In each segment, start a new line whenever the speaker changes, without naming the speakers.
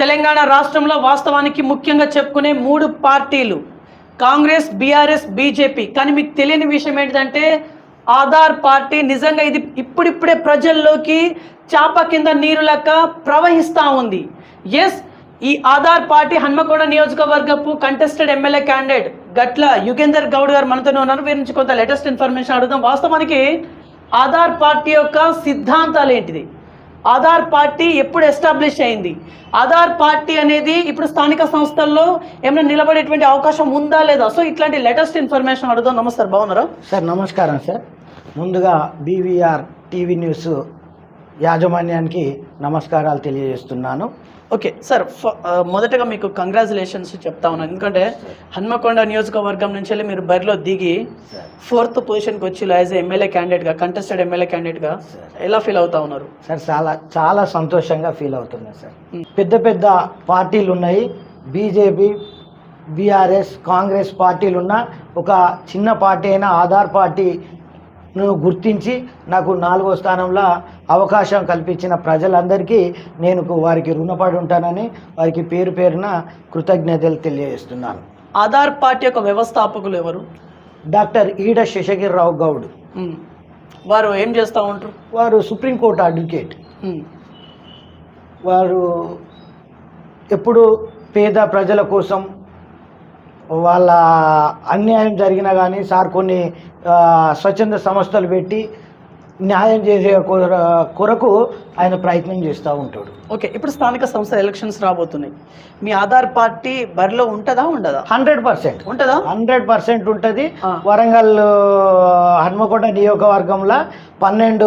తెలంగాణ రాష్ట్రంలో వాస్తవానికి ముఖ్యంగా చెప్పుకునే మూడు పార్టీలు. Congress BRS BJP. కానీ మీకు తెలియని విషయం ఏంటంటే ఆధార్ పార్టీ నిజంగా ఇది ఇప్పుడిప్పుడే ప్రజల్లోకి చాప కింద నీరు లెక్క ప్రవహిస్తూ ఉంది. ఎస్ ఈ Aadhaar party Hanmakonda నియోజకవర్గపు contested MLA candidate Gatla Yugender Goud గారు మనతోనే ఉన్నారు. వీరి నుంచి కొంత లేటెస్ట్ ఇన్ఫర్మేషన్ అడుగుదాం. వాస్తవానికి ఆధార్ పార్టీ యొక్క సిద్ధాంతాలు ఏంటిది? ఆధార్ పార్టీ ఎప్పుడు ఎస్టాబ్లిష్ అయింది? ఆధార్ పార్టీ అనేది ఇప్పుడు స్థానిక సంస్థల్లో ఏమైనా నిలబడేటువంటి అవకాశం ఉందా లేదా? సో ఇట్లాంటి లేటెస్ట్ ఇన్ఫర్మేషన్ అడుగుదాం. నమస్తే బాగున్నారా?
సార్ నమస్కారం సార్. ముందుగా బీవీఆర్ టీవీ న్యూస్ యాజమాన్యానికి నమస్కారాలు తెలియజేస్తున్నాను.
ఓకే సార్ మొదటగా మీకు కంగ్రాచులేషన్స్ చెప్తా ఉన్నాను ఎందుకంటే హన్మకొండ నియోజకవర్గం నుంచి వెళ్ళి మీరు బరిలో దిగి ఫోర్త్ పొజిషన్కి వచ్చి యాజ్ ఎమ్మెల్యే క్యాండిడేట్గా కంటెస్టెడ్ ఎమ్మెల్యే క్యాండిడేట్గా ఎలా ఫీల్ అవుతా ఉన్నారు?
సార్ చాలా చాలా సంతోషంగా ఫీల్ అవుతున్నాను సార్. పెద్ద పెద్ద పార్టీలు ఉన్నాయి. బీజేపీ బీఆర్ఎస్ కాంగ్రెస్ పార్టీలు ఉన్న ఒక చిన్న పార్టీ అయిన ఆధార్ పార్టీను గుర్తించి నాకు నాలుగో స్థానంలో అవకాశం కల్పించిన ప్రజలందరికీ నేను వారికి రుణపడి ఉంటానని వారికి పేరు పేరున కృతజ్ఞతలు తెలియజేస్తున్నాను.
ఆధార్ పార్టీ యొక్క వ్యవస్థాపకులు ఎవరు?
డాక్టర్ ఈడ శేషగిరిరావు గౌడ్.
వారు ఏం చేస్తూ ఉంటారు?
వారు సుప్రీంకోర్టు అడ్వకేట్. వారు ఎప్పుడు పేద ప్రజల కోసం వాళ్ళ అన్యాయం జరిగినా కానీ సార్ కొన్ని స్వచ్ఛంద సంస్థలు పెట్టి న్యాయం చేసే కొర- కొరకు ఆయన ప్రయత్నం చేస్తూ ఉంటాడు.
ఓకే ఇప్పుడు స్థానిక సంస్థ ఎలక్షన్స్ రాబోతున్నాయి. మీ ఆధార్ పార్టీ బరిలో ఉంటుందా ఉండదా?
Hundred percent.
ఉంటుందా?
హండ్రెడ్ పర్సెంట్ ఉంటుంది. వరంగల్ హన్మకొండ నియోజకవర్గంలో పన్నెండు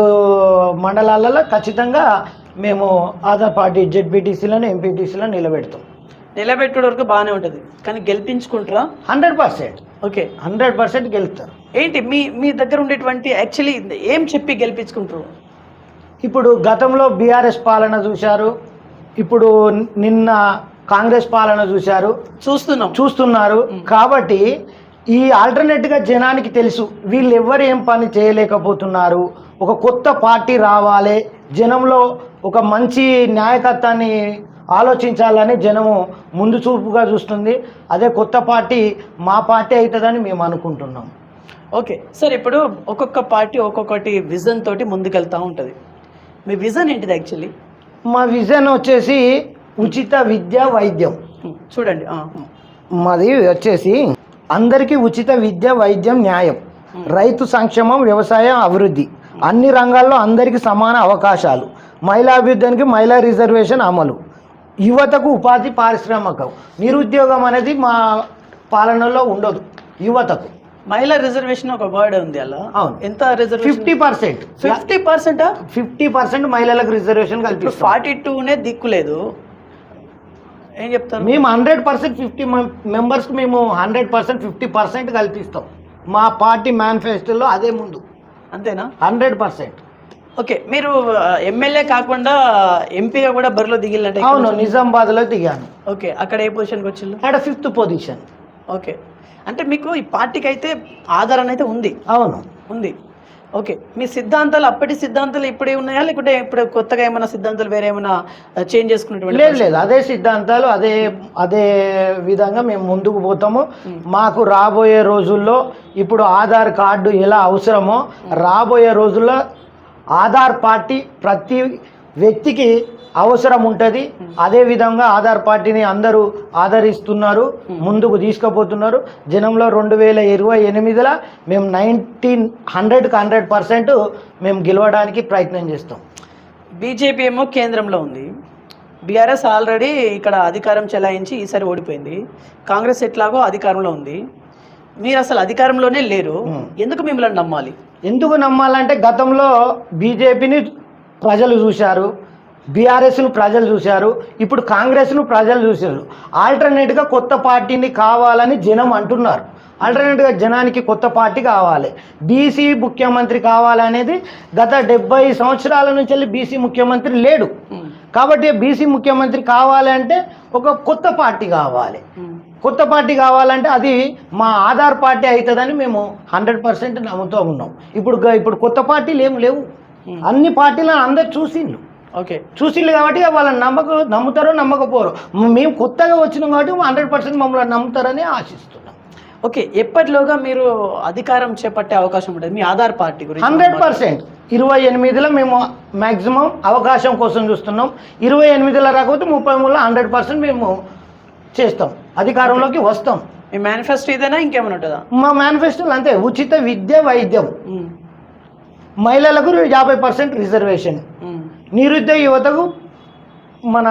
మండలాలలో ఖచ్చితంగా మేము ఆధార్ పార్టీ జెడ్పీటీసీలను ఎంపీటీసీలను నిలబెడతాం.
నిలబెట్టే వరకు బాగానే ఉంటుంది. కానీ గెలిపించుకుంటారా?
Hundred percent.
Okay.
Hundred percent గెలుస్తారు.
ఏంటి? మీ మీ దగ్గర ఉండేటువంటి యాక్చువల్లీ ఏం చెప్పి గెలిపించుకుంటారు?
ఇప్పుడు గతంలో బీఆర్ఎస్ పాలన చూశారు. ఇప్పుడు నిన్న కాంగ్రెస్ పాలన చూశారు.
చూస్తున్నాం.
చూస్తున్నారు. కాబట్టి ఈ ఆల్టర్నేట్గా జనానికి తెలుసు వీళ్ళు ఎవరు ఏం పని చేయలేకపోతున్నారు. ఒక కొత్త పార్టీ రావాలి. జనంలో ఒక మంచి న్యాయకత్వాన్ని ఆలోచించాలని జనము ముందు చూపుగా చూస్తుంది. అదే కొత్త పార్టీ మా పార్టీ అవుతుందని మేము అనుకుంటున్నాం.
ఓకే సార్ ఇప్పుడు ఒక్కొక్క పార్టీ ఒక్కొక్కటి విజన్ తోటి ముందుకెళ్తూ ఉంటుంది. మీ విజన్ ఏంటిది యాక్చువల్లీ
మా విజన్ వచ్చేసి ఉచిత విద్య వైద్యం.
చూడండి
మాది వచ్చేసి అందరికీ ఉచిత విద్య వైద్యం న్యాయం. రైతు సంక్షేమం వ్యవసాయం అభివృద్ధి. అన్ని రంగాల్లో అందరికీ సమాన అవకాశాలు. మహిళా అభివృద్ధికి మహిళా రిజర్వేషన్ అమలు. యువతకు ఉపాధి పారిశ్రామికం నిరుద్యోగం అనేది మా పాలనలో ఉండదు యువతకు.
మహిళా రిజర్వేషన్ ఒక వర్డ్ ఉంది అలా.
అవును.
ఎంత రిజర్వేషన్
ఫిఫ్టీ పర్సెంట్.
ఫిఫ్టీ పర్సెంటా?
ఫిఫ్టీ పర్సెంట్ మహిళలకు రిజర్వేషన్ కల్పిస్తాం.
ఫార్టీ టూనే దిక్కులేదు. ఏం చెప్తారు?
మేము హండ్రెడ్ పర్సెంట్ ఫిఫ్టీ మెంబర్స్కి మేము హండ్రెడ్ పర్సెంట్ ఫిఫ్టీ పర్సెంట్ కల్పిస్తాం. మా పార్టీ మేనిఫెస్టోలో అదే ముందు.
అంతేనా?
Hundred percent.
ఓకే మీరు ఎమ్మెల్యే కాకుండా ఎంపీగా కూడా బరిలో దిగిల్లంటే
అవును నిజామాబాద్లో దిగాను.
ఓకే అక్కడ ఏ పొజిషన్కి వచ్చిల్లు?
ఆడ ఫిఫ్త్ పొజిషన్
ఓకే అంటే మీకు ఈ పార్టీకి అయితే ఆధారణ అయితే ఉంది?
అవును.
ఉంది. ఓకే మీ సిద్ధాంతాలు అప్పటి సిద్ధాంతాలు ఇప్పుడే ఉన్నాయా? లేకుంటే ఇప్పుడు కొత్తగా ఏమైనా సిద్ధాంతాలు వేరే ఏమైనా చేంజ్ చేసుకున్నటువంటి
లేదు లేదు అదే సిద్ధాంతాలు అదే అదే విధంగా మేము ముందుకు పోతాము. మాకు రాబోయే రోజుల్లో ఇప్పుడు ఆధార్ కార్డు ఎలా అవసరమో రాబోయే రోజుల్లో ఆధార్ పార్టీ ప్రతి వ్యక్తికి అవసరం ఉంటుంది. అదే విధంగా ఆధార్ పార్టీని అందరూ ఆదరిస్తున్నారు ముందుకు తీసుకుపోతున్నారు. జనంలో రెండు వేల ఇరవై ఎనిమిదిలో మేము నైన్టీన్ హండ్రెడ్కి హండ్రెడ్ పర్సెంట్ మేము గెలవడానికి ప్రయత్నం చేస్తాం.
బీజేపీ ఏమో కేంద్రంలో ఉంది. బీఆర్ఎస్ ఆల్రెడీ ఇక్కడ అధికారం చెలాయించి ఈసారి ఓడిపోయింది. కాంగ్రెస్ ఎట్లాగో అధికారంలో ఉంది. మీరు అసలు అధికారంలోనే లేరు. ఎందుకు మిమ్మల్ని నమ్మాలి?
ఎందుకు నమ్మాలంటే గతంలో బీజేపీని ప్రజలు చూశారు బీఆర్ఎస్ను ప్రజలు చూశారు ఇప్పుడు కాంగ్రెస్ను ప్రజలు చూశారు. ఆల్టర్నేట్గా కొత్త పార్టీని కావాలని జనం అంటున్నారు. ఆల్టర్నేట్గా జనానికి కొత్త పార్టీ కావాలి. బీసీ ముఖ్యమంత్రి కావాలనేది గత డెబ్బై సంవత్సరాల నుంచి వెళ్ళి బీసీ ముఖ్యమంత్రి లేడు. కాబట్టి బీసీ ముఖ్యమంత్రి కావాలి అంటే ఒక కొత్త పార్టీ కావాలి. కొత్త పార్టీ కావాలంటే అది మా ఆధార్ పార్టీ అవుతుందని మేము హండ్రెడ్ పర్సెంట్ నమ్ముతూ ఉన్నాం. ఇప్పుడు ఇప్పుడు కొత్త పార్టీలు ఏం లేవు.
Hmm.
అన్ని పార్టీలను అందరు చూసిండ్రు.
ఓకే.
చూసిళ్ళు కాబట్టి వాళ్ళని నమ్మక నమ్ముతారో నమ్మకపోరు. మేము కొత్తగా వచ్చినాం కాబట్టి హండ్రెడ్ పర్సెంట్ మమ్మల్ని నమ్ముతారని ఆశిస్తున్నాం.
ఓకే. ఎప్పటిలోగా మీరు అధికారం చేపట్టే అవకాశం ఉంటుంది? మీ ఆధార్ పార్టీ గురించి
హండ్రెడ్ పర్సెంట్. ఇరవై ఎనిమిదిలో మేము మ్యాక్సిమం అవకాశం కోసం చూస్తున్నాం. ఇరవై ఎనిమిదిలో రాకపోతే ముప్పై మూడులో హండ్రెడ్ పర్సెంట్ మేము చేస్తాం. అధికారంలోకి వస్తాం.
మీ మేనిఫెస్టో ఇదేనా? ఇంకేమైనా ఉంటుందా?
మా మేనిఫెస్టోలు అంతే ఉచిత విద్య వైద్యం.
ఉమ్,
మహిళలకు యాభై పర్సెంట్ రిజర్వేషన్
ఉమ్,
నిరుద్యోగ యువతకు మన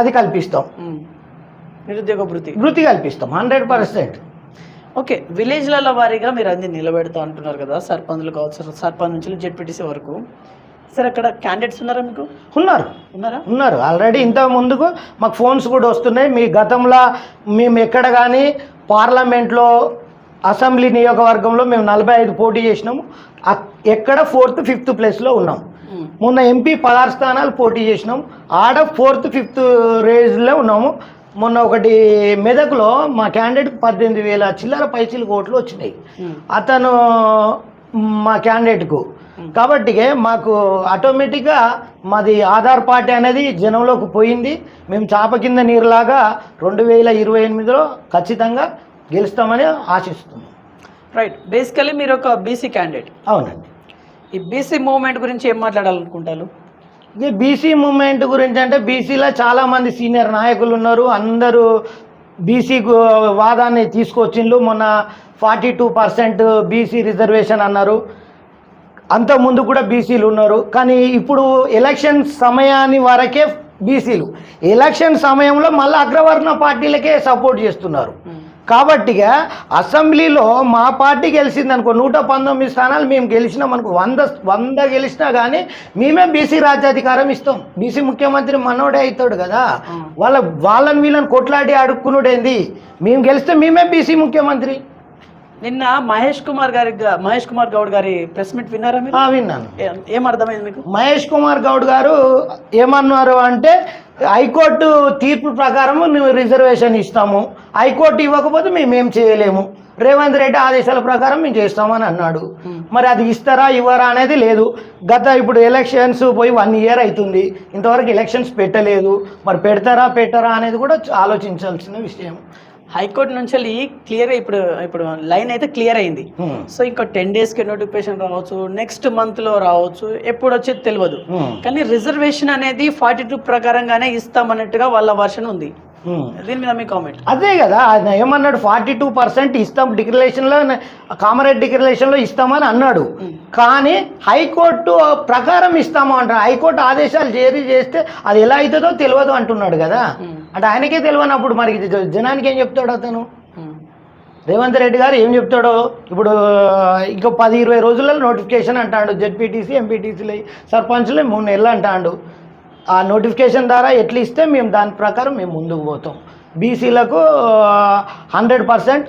అది కల్పిస్తాం.
ఉమ్. నిరుద్యోగ భృతి
వృత్తి కల్పిస్తాం హండ్రెడ్ పర్సెంట్.
ఓకే విలేజ్లలో వారీగా మీరు అన్ని నిలబెడతా అంటున్నారు కదా సర్పంచ్లు కావచ్చు సర్పంచ్ నుంచి జెడ్పీటీసీ వరకు. సరే అక్కడ క్యాండిడేట్స్ ఉన్నారా మీకు?
ఉన్నారు.
ఉన్నారా?
ఉన్నారు. ఆల్రెడీ ఇంత ముందుకు మాకు ఫోన్స్ కూడా వస్తున్నాయి. మీ గతంలో మేము ఎక్కడ కానీ పార్లమెంట్లో అసెంబ్లీ నియోజకవర్గంలో మేము నలభై ఐదు పోటీ చేసినాము. ఎక్కడ ఫోర్త్ ఫిఫ్త్ ప్లేస్లో ఉన్నాం. మొన్న ఎంపీ పదహారు స్థానాలు పోటీ చేసినాం. ఆడ ఫోర్త్ ఫిఫ్త్ రేజ్లో ఉన్నాము. మొన్న ఒకటి మెదక్లో మా క్యాండిడేట్ పద్దెనిమిది వేల చిల్లర పైసలు కోట్లు వచ్చినాయి. అతను మా క్యాండిడేట్కు కాబట్టి మాకు ఆటోమేటిక్గా మాది ఆధార్ పార్టీ అనేది జనంలోకి పోయింది. మేము చాప కింద నీరులాగా రెండు వేల ఇరవై ఎనిమిదిలో ఖచ్చితంగా గెలుస్తామని ఆశిస్తున్నాం.
రైట్ బేసికలీ మీరు ఒక బీసీ క్యాండిడేట్
అవునండి.
ఈ బీసీ మూవ్మెంట్ గురించి ఏం మాట్లాడాలనుకుంటారు?
ఇది బీసీ మూమెంట్ గురించి అంటే బీసీలో చాలామంది సీనియర్ నాయకులు ఉన్నారు. అందరూ బీసీ వాదాన్ని తీసుకొచ్చిండ్రు. మొన్న forty two percent BC reservation అన్నారు. అంత ముందు కూడా బీసీలు ఉన్నారు. కానీ ఇప్పుడు ఎలక్షన్ సమయాన్ని వరకే బీసీలు ఎలక్షన్ సమయంలో మళ్ళీ అగ్రవర్ణ పార్టీలకే సపోర్ట్ చేస్తున్నారు. Hmm. కాబట్టిగా అసెంబ్లీలో మా పార్టీ గెలిచింది అనుకో నూట పంతొమ్మిది స్థానాలు మేము గెలిచినాం అనుకో వంద వంద గెలిచినా కానీ మేమే బీసీ రాజ్యాధికారం ఇస్తాం. బీసీ ముఖ్యమంత్రి మనోడే అవుతాడు కదా. వాళ్ళ వాళ్ళని వీళ్ళని కొట్లాడి అడుక్కునుడేంది? మేము గెలిస్తే మేమే బీసీ ముఖ్యమంత్రి.
నిన్న మహేష్ కుమార్ గారి మహేష్ కుమార్ గౌడ్ గారి ప్రెస్ మీట్ విన్నారా మీరు?
విన్నాను.
ఏ- ఏం అర్థమైంది మీకు?
మహేష్ కుమార్ గౌడ్ గారు ఏమన్నారు అంటే హైకోర్టు తీర్పు ప్రకారం నువ్వు రిజర్వేషన్ ఇస్తాము. హైకోర్టు ఇవ్వకపోతే మేము ఏం చేయలేము. రేవంత్ రెడ్డి ఆదేశాల ప్రకారం మేము చేస్తామని అన్నాడు. మరి అది ఇస్తారా ఇవ్వరా అనేది లేదు. గత ఇప్పుడు ఎలక్షన్స్ పోయి వన్ ఇయర్ అవుతుంది ఇంతవరకు ఎలక్షన్స్ పెట్టలేదు. మరి పెడతారా పెట్టారా అనేది కూడా ఆలోచించాల్సిన విషయం.
హైకోర్టు నుంచి వెళ్ళి క్లియర్ ఇప్పుడు ఇప్పుడు లైన్ అయితే క్లియర్ అయింది
హ్మ్.
సో ఇంకా టెన్ డేస్కి నోటిఫికేషన్ రావచ్చు నెక్స్ట్ మంత్లో రావచ్చు ఎప్పుడు వచ్చేది తెలియదు
హ్మ్.
కానీ రిజర్వేషన్ అనేది ఫార్టీ టూ ప్రకారంగానే ఇస్తామన్నట్టుగా వాళ్ళ వర్షన్ ఉంది. దీని మీద మీ కామెంట్
అదే కదా ఆయన ఏమన్నాడు? ఫార్టీ టూ పర్సెంట్ ఇస్తాం డిక్లరేషన్లో కామరేడ్ డిక్లరేషన్లో ఇస్తామని అన్నాడు. కానీ హైకోర్టు ప్రకారం ఇస్తాము అంటారు హైకోర్టు ఆదేశాలు జారీ చేస్తే అది ఎలా అవుతుందో తెలియదు అంటున్నాడు కదా. అంటే ఆయనకే తెలియనప్పుడు మరి జనానికి ఏం చెప్తాడు అతను? రేవంత్ రెడ్డి గారు ఏం చెప్తాడో? ఇప్పుడు ఇంకో పది ఇరవై రోజుల్లో నోటిఫికేషన్ అంటాడు. జెడ్పీటీసీ ఎంపీటీసీలు సర్పంచ్లు మూడు నెలలు అంటాడు. ఆ నోటిఫికేషన్ ద్వారా ఎట్లా ఇస్తే మేము దాని ప్రకారం మేము ముందుకు పోతాం. బీసీలకు హండ్రెడ్ పర్సెంట్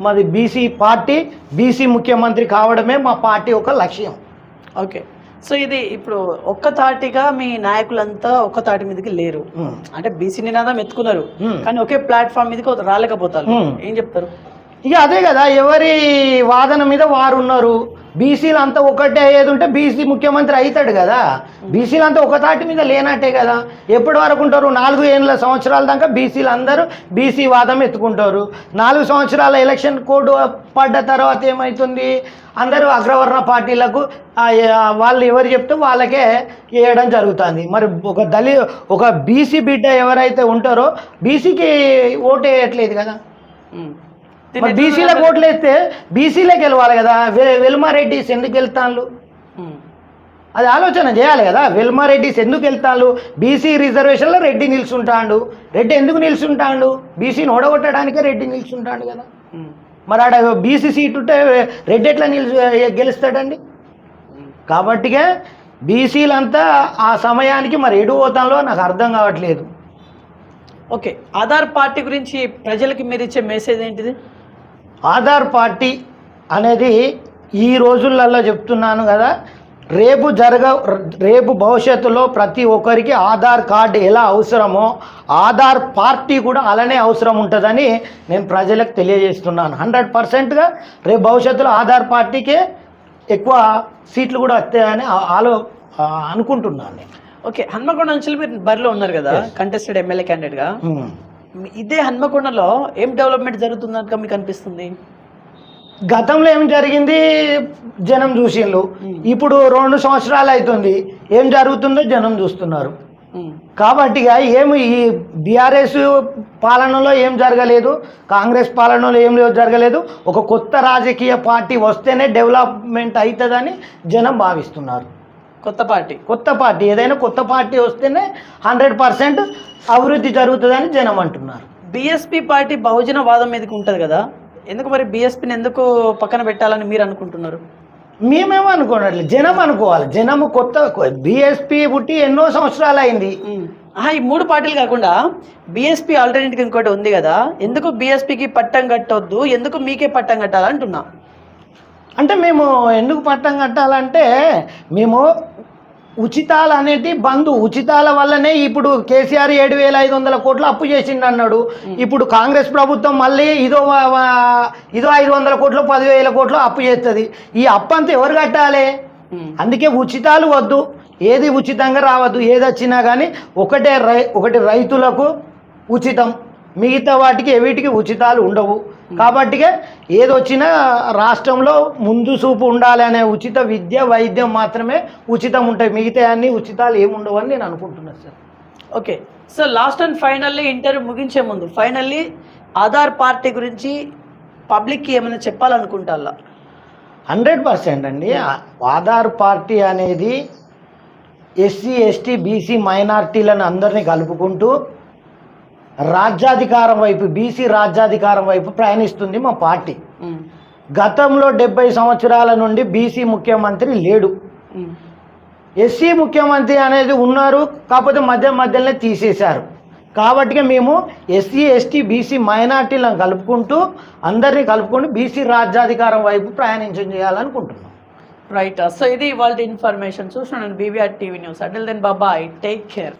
మాది బీసీ పార్టీ బీసీ ముఖ్యమంత్రి కావడమే మా పార్టీ ఒక లక్ష్యం.
ఓకే సో ఇది ఇప్పుడు ఒక్క తాటిగా మీ నాయకులంతా ఒక్క తాటి మీదకి లేరు.
ఉమ్.
అంటే బీసీ నినాదం ఎత్తుకున్నారు.
ఉమ్.
కానీ ఒకే ప్లాట్ఫామ్ మీదకి రాలేకపోతారు.
ఉమ్.
ఏం చెప్తారు?
ఇక అదే కదా ఎవరి వాదన మీద వారు ఉన్నారు. బీసీలు అంతా ఒకటే అయ్యేది ఉంటే బీసీ ముఖ్యమంత్రి అవుతాడు కదా. బీసీలు అంతా ఒక తాటి మీద లేనట్టే కదా. ఎప్పటి వరకు ఉంటారు? నాలుగు ఏళ్ళ సంవత్సరాల దాకా బీసీలు అందరూ బీసీ వాదం ఎత్తుకుంటారు. నాలుగు సంవత్సరాల ఎలక్షన్ కోడ్ పడ్డ తర్వాత ఏమవుతుంది అందరూ అగ్రవర్ణ పార్టీలకు వాళ్ళు ఎవరు చెప్తే వాళ్ళకే వేయడం జరుగుతుంది. మరి ఒక దళి ఒక బీసీ బిడ్డ ఎవరైతే ఉంటారో బీసీకి ఓటు వేయట్లేదు కదా. బీసీలకు ఓట్లు వేస్తే బీసీలే గెలవాలి కదా? వె- వెల్మారెడ్డిస్ ఎందుకు వెళ్తాను. అది ఆలోచన చేయాలి కదా. వెల్మారెడ్డిస్ ఎందుకు వెళ్తాను బీసీ రిజర్వేషన్లో రెడ్డి నిల్చుంటాడు. రెడ్డి ఎందుకు నిల్చుంటాడు? బీసీని ఓడగొట్టడానికే రెడ్డి నిల్చుంటాడు కదా. మరి ఆడ బీసీ సీట్ ఉంటే రెడ్డి ఎట్లా నిల్చు గెలుస్తాడండి? కాబట్టిగా బీసీలంతా ఆ సమయానికి మరి ఎటు పోతాలో నాకు అర్థం కావట్లేదు.
ఓకే. ఆధార్ పార్టీ గురించి ప్రజలకి మీరు ఇచ్చే మెసేజ్ ఏంటిది?
ఆధార్ పార్టీ అనేది ఈ రోజులలో చెప్తున్నాను కదా రేపు జరగ రేపు భవిష్యత్తులో ప్రతి ఒక్కరికి ఆధార్ కార్డు ఎలా అవసరమో ఆధార్ పార్టీ కూడా అలానే అవసరం ఉంటుందని నేను ప్రజలకు తెలియజేస్తున్నాను. హండ్రెడ్ పర్సెంట్గా రేపు భవిష్యత్తులో ఆధార్ పార్టీకే ఎక్కువ సీట్లు కూడా వస్తాయని ఆలో అనుకుంటున్నాను నేను.
ఓకే హన్మకొండ నుంచి మీరు బరిలో ఉన్నారు కదా కంటెస్టెడ్ ఎమ్మెల్యే క్యాండిడేట్గా.
ఉమ్.
ఇదే హన్మకొండలో ఏం డెవలప్మెంట్ జరుగుతుందనుక మీకు అనిపిస్తుంది?
గతంలో ఏం జరిగింది? జనం చూసిండ్రు. ఇప్పుడు రెండు సంవత్సరాలు అవుతుంది ఏం జరుగుతుందో జనం చూస్తున్నారు. కాబట్టి ఏమి ఈ బీఆర్ఎస్ పాలనలో ఏం జరగలేదు. కాంగ్రెస్ పాలనలో ఏం లేదు జరగలేదు. ఒక కొత్త రాజకీయ పార్టీ వస్తేనే డెవలప్మెంట్ అవుతుందని జనం భావిస్తున్నారు.
కొత్త పార్టీ.
కొత్త పార్టీ. ఏదైనా కొత్త పార్టీ వస్తేనే హండ్రెడ్ పర్సెంట్ అభివృద్ధి జరుగుతుందని జనం అంటున్నారు.
బీఎస్పీ పార్టీ బహుజన వాదం మీదకి ఉంటుంది కదా? ఎందుకు మరి బీఎస్పీని ఎందుకు పక్కన పెట్టాలని మీరు అనుకుంటున్నారు?
మేమేమో అనుకోనట్లేదు జనం అనుకోవాలి. జనము కొత్త బీఎస్పీ పుట్టి ఎన్నో సంవత్సరాలు అయింది
ఈ మూడు పార్టీలు కాకుండా బీఎస్పీ ఆల్టర్నేటివ్ ఇంకోటి ఉంది కదా? ఎందుకు బీఎస్పీకి పట్టం కట్టొద్దు? ఎందుకు మీకే పట్టం కట్టాలంటున్నా?
అంటే మేము ఎందుకు పట్టం కట్టాలంటే మేము ఉచితాలు అనేది బంధు. ఉచితాల వల్లనే ఇప్పుడు కేసీఆర్ ఏడు వేల ఐదు వందల కోట్లు అప్పు చేసిండు అన్నాడు ఇప్పుడు కాంగ్రెస్ ప్రభుత్వం మళ్ళీ ఇదో ఇదో ఐదు వందల కోట్లు పదివేల కోట్లు అప్పు చేస్తుంది. ఈ అప్పు అంతా ఎవరు కట్టాలి? అందుకే ఉచితాలు వద్దు. ఏది ఉచితంగా రావద్దు. ఏది వచ్చినా కానీ ఒకటే రై ఒకటి రైతులకు ఉచితం. మిగతా వాటికి వీటికి ఉచితాలు ఉండవు. కాబట్టి ఏది వచ్చినా రాష్ట్రంలో ముందు చూపు ఉండాలి అనే ఉచిత విద్య వైద్యం మాత్రమే ఉచితం ఉంటాయి. మిగతా అన్ని ఉచితాలు ఏమి ఉండవు అని నేను అనుకుంటున్నాను sir.
Okay. So last and finally interview ముగించే ముందు ఫైనల్లీ ఆధార్ పార్టీ గురించి పబ్లిక్కి ఏమైనా చెప్పాలనుకుంటారా?
హండ్రెడ్ పర్సెంట్ అండి. ఆధార్ పార్టీ అనేది ఎస్సీ ఎస్టీ బీసీ మైనార్టీలను అందరినీ కలుపుకుంటూ రాజ్యాధికారం వైపు బీసీ రాజ్యాధికారం వైపు ప్రయాణిస్తుంది మా పార్టీ. గతంలో డెబ్బై సంవత్సరాల నుండి బీసీ ముఖ్యమంత్రి లేడు. ఎస్సీ ముఖ్యమంత్రి అనేది ఉన్నారు కాకపోతే మధ్య మధ్యలోనే తీసేశారు. కాబట్టి మేము ఎస్సీ ఎస్టీ బీసీ మైనార్టీలను కలుపుకుంటూ అందరినీ కలుపుకుంటూ బీసీ రాజ్యాధికారం వైపు ప్రయాణించం చేయాలనుకుంటున్నాం.
రైట్ సో ఇది వాళ్ళ ఇన్ఫర్మేషన్ చూస్తున్నాను BVR TV news until then bye bye take care